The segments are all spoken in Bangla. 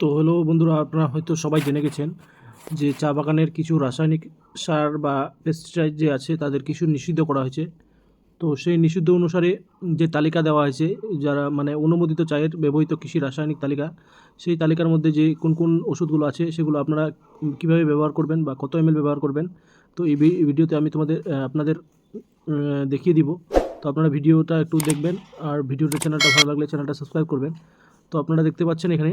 তো হলো বন্ধুরা, আপনারা হয়তো সবাই জেনে গেছেন যে চা বাগানের কিছু রাসায়নিক সার বা পেস্টিসাইড যে আছে, তাদের কিছু নিষিদ্ধ করা হয়েছে। তো সেই নিষিদ্ধ অনুসারে যে তালিকা দেওয়া হয়েছে, যারা মানে অনুমোদিত চায়ের ব্যবহৃত কৃষি রাসায়নিক তালিকা, সেই তালিকার মধ্যে যে কোন কোন ওষুধগুলো আছে, সেগুলো আপনারা কীভাবে ব্যবহার করবেন বা কত এমএল ব্যবহার করবেন, তো এই ভিডিওতে আমি তোমাদের আপনাদের দেখিয়ে দিব। তো আপনারা ভিডিওটা একটু দেখবেন, আর ভিডিওটা চ্যানেলটা ভালো লাগলে চ্যানেলটা সাবস্ক্রাইব করবেন। তো আপনারা দেখতে পাচ্ছেন এখানে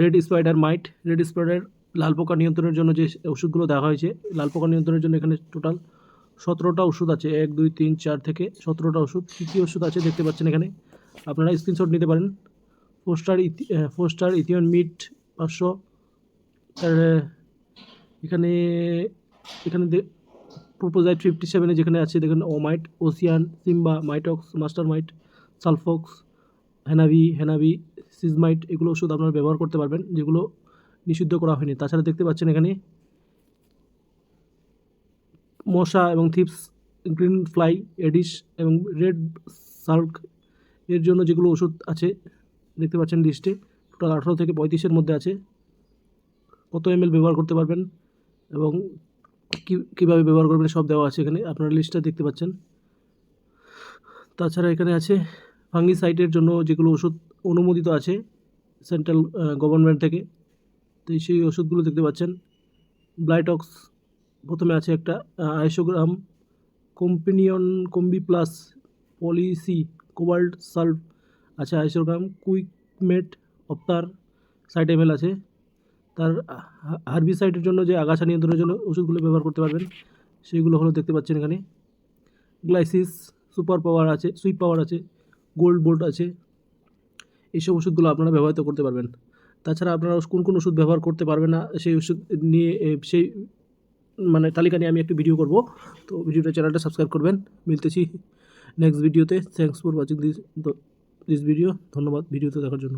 red spider mite, red spider লাল পোকা নিয়ন্ত্রণের জন্য যে ওষুধগুলো দেওয়া হয়েছে, লাল পোকা নিয়ন্ত্রণের জন্য এখানে টোটাল সতেরোটা ওষুধ আছে, এক, দুই, তিন, চার থেকে সতেরোটা ওষুধ। কী কী ওষুধ আছে দেখতে পাচ্ছেন এখানে? আপনারা স্ক্রিনশট নিতে পারেন। ফোস্টার ফোস্টার ইথিয়ন মিট পাঁচশো। এখানে এখানে প্রোপোজাইট ফিফটি সেভেনে যেখানে আছে, দেখেন ওমাইট ওসিয়ান সিম্বা মাইটক্স মাস্টার মাইট সালফক্স হেনাভি হেনাভি সিজমাইট এগুলো ওষুধ আপনারা ব্যবহার করতে পারবেন, যেগুলো নিষিদ্ধ করা হয়নি। তাছাড়া দেখতে পাচ্ছেন এখানে মশা এবং থিপস, গ্রিন ফ্লাই, এডিস এবং রেড সাল্ক এর জন্য যেগুলো ওষুধ আছে, দেখতে পাচ্ছেন লিস্টে। টোটাল আঠারো থেকে পঁয়ত্রিশের মধ্যে আছে। কত এমএল ব্যবহার করতে পারবেন এবং কী, কীভাবে ব্যবহার করবেন সব দেওয়া আছে এখানে। আপনারা লিস্টটা দেখতে পাচ্ছেন। তাছাড়া এখানে আছে ফাঙ্গিসাইটের জন্য যেগুলো ওষুধ অনুমোদিত আছে সেন্ট্রাল গভর্নমেন্ট থেকে। তো সেই ওষুধগুলো দেখতে পাচ্ছেন। ব্লাইটক্স প্রথমে আছে একটা আইসোগ্রাম, কম্পিনিয়ন কম্বি প্লাস পলিসি কোবাল্ট সালভ আছে আইসোগ্রাম কুইকমেট অপ্তার সাইড এম আছে। তার হার্বিসাইডের জন্য যে আগাছা নিয়ন্ত্রণের জন্য ওষুধগুলো ব্যবহার করতে পারবেন সেইগুলো হলো দেখতে পাচ্ছেন এখানে। গ্লাইসিস, সুপার পাওয়ার আছে, সুইপ পাওয়ার আছে, গোল্ড বোল্ট আছে। এইসব ওষুধগুলো আপনারা ব্যবহৃত করতে পারবেন। তাছাড়া আপনারা কোন কোন ওষুধ ব্যবহার করতে পারবেন না, সেই ওষুধ নিয়ে সেই মানে তালিকা নিয়ে আমি একটি ভিডিও করব। তো ভিডিওটা চ্যানেলটা সাবস্ক্রাইব করবেন। মিলতেছি নেক্সট ভিডিওতে thanks for watching this this video ধন্যবাদ ভিডিওতে দেখার জন্য।